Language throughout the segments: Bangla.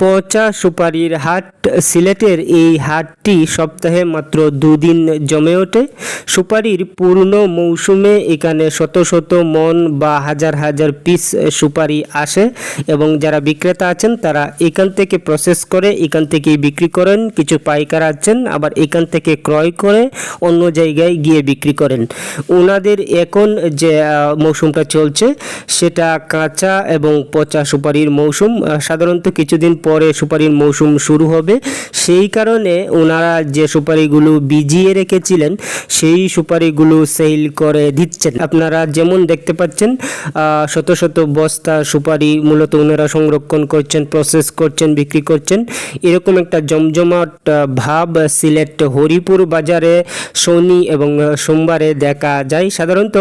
পচা সুপারির হাট সিলেটের এই হাটটি সপ্তাহে মাত্র দুদিন জমে ওঠে। সুপারির পূর্ণ মৌসুমে এখানে শত শত মন বা হাজার হাজার পিস সুপারি আসে এবং যারা বিক্রেতা আছেন তারা এখান থেকে প্রসেস করে, এখান থেকেই বিক্রি করেন, কিছু পাইকার আছেন, আবার এখান থেকে ক্রয় করে অন্য জায়গায় গিয়ে বিক্রি করেন। ওনাদের এখন যে মৌসুমটা চলছে, সেটা কাঁচা এবং পচা সুপারির মৌসুম। সাধারণত কিছুদিন পরে সুপারির মৌসুম শুরু হবে। সেই কারণে ওনারা যে সুপারিগুলো বিজিয়ে রেখেছিলেন, সেই সুপারিগুলো সেল করে দিচ্ছেন। আপনারা যেমন দেখতে পাচ্ছেন শত শত বস্তা সুপারি মূলত ওনারা সংরক্ষণ করছেন প্রসেস করছেন, বিক্রি করছেন। এরকম একটা জমজমাট ভাব সিলেট হরিপুর বাজারে শনি এবং সোমবারে দেখা যায়। সাধারণত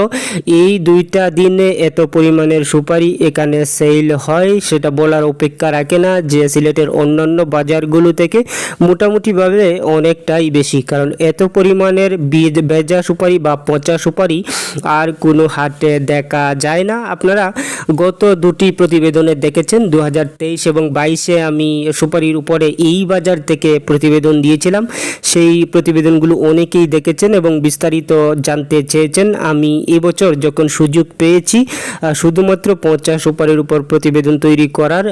এই দুইটা দিনে এত পরিমাণের সুপারি এখানে সেল হয়, সেটা বলার অপেক্ষা রাখে না। যে সিলেটের অন্যান্য বাজারগুলো থেকে মোটামুটিভাবে অনেকটাই বেশি। কারণ এত পরিমাণের বীজ সুপারি বা পচা সুপারি আর কোনো হাটে দেখা যায় না। আপনারা গত দুটি প্রতিবেদনে দেখেছেন দু হাজার তেইশ এবং বাইশে আমি সুপারির উপরে এই বাজার থেকে প্রতিবেদন দিয়েছিলাম। সেই প্রতিবেদনগুলো অনেকেই দেখেছেন এবং বিস্তারিত জানতে চেয়েছেন। আমি এবছর যখন সুযোগ পেয়েছি শুধুমাত্র পচা সুপারির উপর প্রতিবেদন তৈরি করার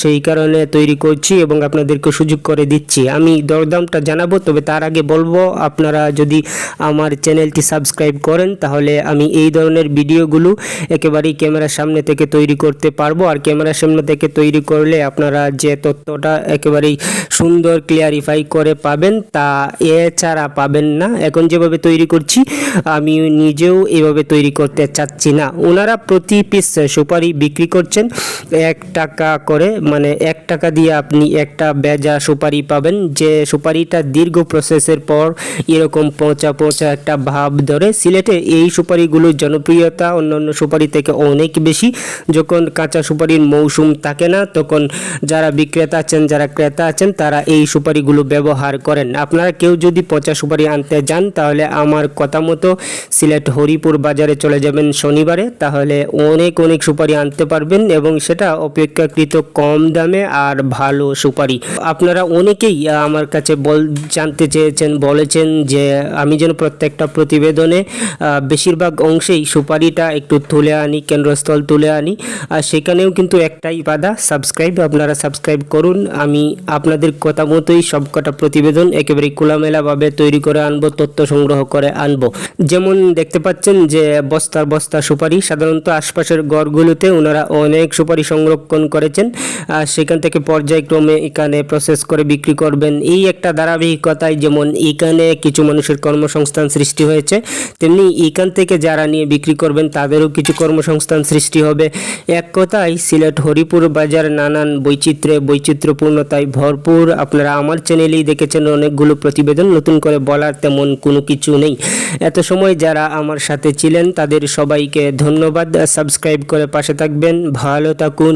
সেই কারণে তৈরি করছি এবং আপনাদেরকে সুযোগ করে দিচ্ছি। আমি দরদামটা জানাব, তবে তার আগে বলব, আপনারা যদি আমার চ্যানেলটি সাবস্ক্রাইব করেন, তাহলে আমি এই ধরনের ভিডিওগুলো একেবারেই ক্যামেরার সামনে থেকে তৈরি করতে পারব। আর ক্যামেরার সামনে থেকে তৈরি করলে আপনারা যে তথ্যটা একেবারেই সুন্দর ক্লিয়ারিফাই করে পাবেন, তা এছাড়া পাবেন না। এখন যেভাবে তৈরি করছি, আমি নিজেও এভাবে তৈরি করতে চাচ্ছি না। ওনারা প্রতি পিস সুপারি বিক্রি করছেন, এক টাকা করে মানে এক টাকা দিয়ে আপনি একটা বেজা সুপারি পাবেন। যে সুপারিটা দীর্ঘ প্রসেসের পর এরকম পচা পচা একটা ভাব ধরে সিলেটে এই সুপারিগুলোর জনপ্রিয়তা অন্যান্য সুপারি থেকে অনেক বেশি। যখন কাঁচা সুপারির মৌসুম থাকে না, তখন যারা বিক্রেতা আছেন, যারা ক্রেতা আছেন, তারা এই সুপারিগুলো ব্যবহার করেন। আপনারা কেউ যদি পচা সুপারি আনতে যান, তাহলে আমার কথা মতো সিলেট হরিপুর বাজারে চলে যাবেন শনিবারে। তাহলে অনেক অনেক সুপারি আনতে পারবেন এবং সেটা অপেক্ষাকৃত কম দামে আর ভালো সুপারি। আপনারা অনেকেই আমার কাছে বল, জানতে চেয়েছেন, বলেছেন যে আমি যেন প্রত্যেকটা প্রতিবেদনে বেশিরভাগ অংশেই সুপারিটা একটু তুলে আনি, কেন্দ্রস্থল তুলে আনি। আর সেখানেও কিন্তু একটাই বাধা সাবস্ক্রাইব আপনারা সাবস্ক্রাইব করুন। আমি আপনাদের কথা মতোই সবকটা প্রতিবেদন একেবারে খোলামেলাভাবে তৈরি করে আনব, তথ্য সংগ্রহ করে আনব। যেমন দেখতে পাচ্ছেন যে বস্তার বস্তা সুপারি, সাধারণত আশপাশের গড়গুলোতে ওনারা অনেক সুপারি সংরক্ষণ করেছেন। সেখান থেকে পর্যায়ক্রমে এখানে প্রসেস করে বিক্রি করবেন। এই একটা ধারাবাহিকতায় যেমন এখানে কিছু মানুষের কর্মসংস্থান সৃষ্টি হয়েছে, তেমনি এখান থেকে যারা নিয়ে বিক্রি করবেন তাদেরও কিছু কর্মসংস্থান সৃষ্টি হবে। এক কথায়, সিলেট হরিপুর বাজার নানান বৈচিত্র্যে, বৈচিত্র্যপূর্ণতায় ভরপুর। আপনারা আমার চ্যানেলেই দেখেছেন অনেকগুলো প্রতিবেদন। নতুন করে বলার তেমন কোনো কিছু নেই। এত সময় যারা আমার সাথে ছিলেন, তাদের সবাইকে ধন্যবাদ। সাবস্ক্রাইব করে পাশে থাকবেন। ভালো থাকুন।